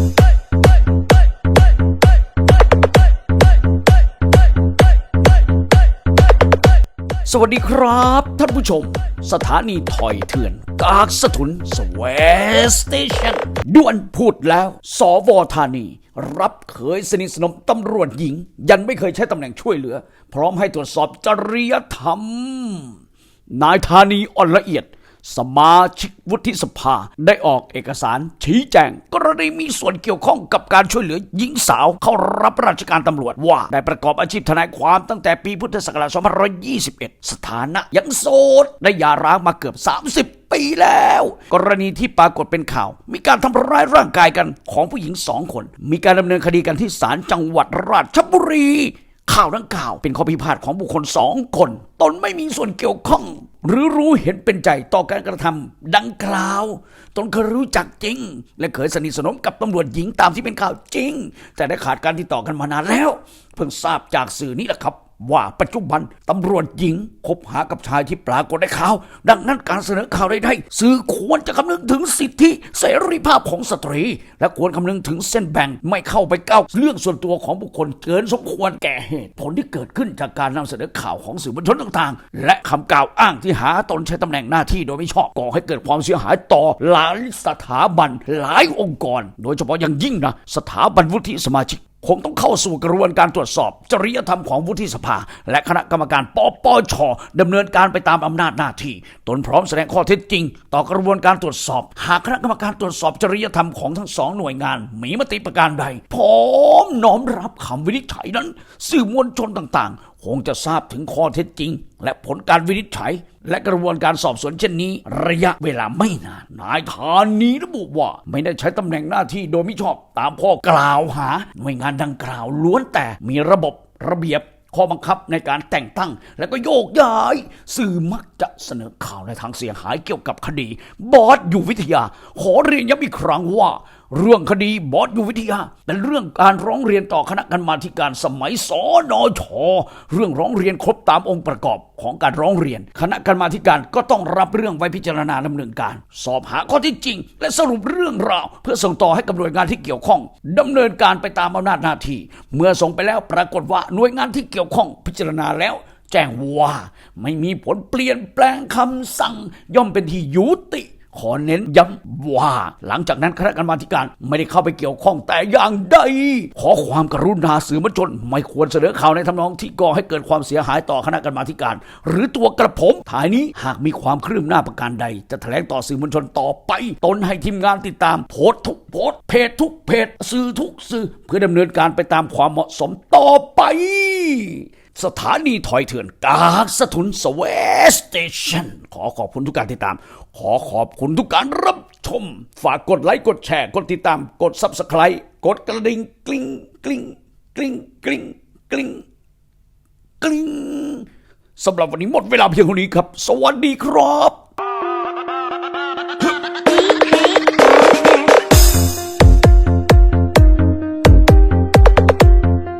สวัสดีครับ ท่านผู้ชม สถานีถอยเถื่อน กากสถุนสเวสเตชันด่วนพูดแล้ว สวธานี รับเคยสนิทสนมตำรวจหญิง ยันไม่เคยใช้ตำแหน่งช่วยเหลือ พร้อมให้ตรวจสอบจริยธรรม นายธานีอ่อนละเอียด สมาชิกวุฒิสภาได้ออกเอกสารชี้แจง กรณีมีส่วนเกี่ยวข้องกับการช่วยเหลือหญิงสาวเข้ารับราชการตำรวจว่า ได้ประกอบอาชีพทนายความตั้งแต่ปีพุทธศักราช2521 สถานะยังโสด ได้หย่าร้างมาเกือบ 30ปีแล้ว กรณีที่ปรากฏเป็นข่าว มีการทำร้ายร่างกายกันของผู้หญิงสองคน มีการดำเนินคดีกันที่ศาลจังหวัดราชบุรี ข่าวดังกล่าวเป็นข้อพิพาทของบุคคลสองคน ตนไม่มีส่วนเกี่ยวข้อง หรือรู้เห็นเป็นใจต่อการกระทำดังกล่าว ตนเคยรู้จักจริง และเคยสนิทสนมกับตำรวจหญิงตามที่เป็นข่าวจริง แต่ได้ขาดการติดต่อกันมานานแล้ว เพิ่งทราบจากสื่อนี้แหละครับ ว่าปัจจุบันตำรวจหญิงคบหากับชายที่ปรากฏในข่าว ดังนั้นการเสนอข่าวใดๆสื่อควรจะคำนึงถึงสิทธิเสรีภาพของสตรี และควรคำนึงถึงเส้นแบ่งไม่เข้าไปก้าวเรื่องส่วนตัวของบุคคลเกินสมควรแก่เหตุผลที่เกิดขึ้นจากการนำเสนอข่าวของสื่อมวลชนต่างๆ และคำกล่าวอ้างที่หาตนใช้ตำแหน่งหน้าที่โดยไม่ชอบก่อให้เกิดความเสียหายต่อหลายสถาบันหลายองค์กร โดยเฉพาะอย่างยิ่งนะสถาบันวุฒิสมาชิก คงต้องเข้าสู่กระบวนการตรวจสอบ จริยธรรมของวุฒิสภา และคณะกรรมการปปชดำเนินการไปตามอำนาจหน้าที่ ตนพร้อมแสดงข้อเท็จจริง ต่อกระบวนการตรวจสอบ หากคณะกรรมการตรวจสอบจริยธรรมของทั้งสองหน่วยงาน มีมติประการใดพร้อมน้อมรับคำวินิจฉัยนั้น สื่อมวลชนต่างๆ คงจะทราบถึงข้อเท็จจริง และผลการวินิจฉัย และกระบวนการสอบสวนเช่นนี้ ระยะเวลาไม่นาน นายธานีระบุว่า ไม่ได้ใช้ตำแหน่งหน้าที่โดยมิชอบตามข้อกล่าวหา หน่วยงานดังกล่าวล้วนแต่มีระบบระเบียบข้อบังคับในการแต่งตั้ง และก็โยกย้าย สื่อมักจะเสนอข่าวในทางเสียหายเกี่ยวกับคดี บอสอยู่วิทยา ขอเรียนย้ำอีกครั้งว่า เรื่องคดีบอสอยู่วิทยา เป็นเรื่องการร้องเรียนต่อคณะกรรมาธิการสมัยสนชเรื่องร้องเรียนครบตามองค์ประกอบของการร้องเรียน คณะกรรมาธิการก็ต้องรับเรื่องไว้พิจารณาดำเนินการ สอบหาข้อที่จริง และสรุปเรื่องราว เพื่อส่งต่อให้กับหน่วยงานที่เกี่ยวข้องดำเนินการไปตามอำนาจหน้าที่ เมื่อส่งไปแล้วปรากฏว่าหน่วยงานที่เกี่ยวข้องพิจารณาแล้วแจ้งว่าไม่มีผลเปลี่ยนแปลงคำสั่ง ย่อมเป็นที่ยุติ ขอเน้นย้ำว่า หลังจากนั้นคณะกรรมาธิการไม่ได้เข้าไปเกี่ยวข้องแต่อย่างใด ขอความกรุณาสื่อมวลชน ไม่ควรเสนอข่าวในทำนองที่ก่อให้เกิดความเสียหายต่อคณะกรรมาธิการ หรือตัวกระผมท้ายนี้หากมีความคืบหน้าประการใด จะแถลงต่อสื่อมวลชนต่อไป ตนให้ทีมงานติดตามโพสทุกโพสเพจทุกเพจสื่อทุกสื่อ เพื่อดำเนินการไปตามความเหมาะสมต่อไป สถานีถอยเถื่อนกากสถุนสเวสเตชันขอขอบคุณทุกการติดตาม ขอขอบคุณทุกการรับชม ฝากกดไลค์กดแชร์ กดติดตาม กด Subscribe กดกระดิ่งกลิ้งกลิ้งกลิ้งกลิ้งกลิ้งกลิ้งสำหรับวันนี้หมดเวลาเพียงเท่านี้ครับ สวัสดีครับ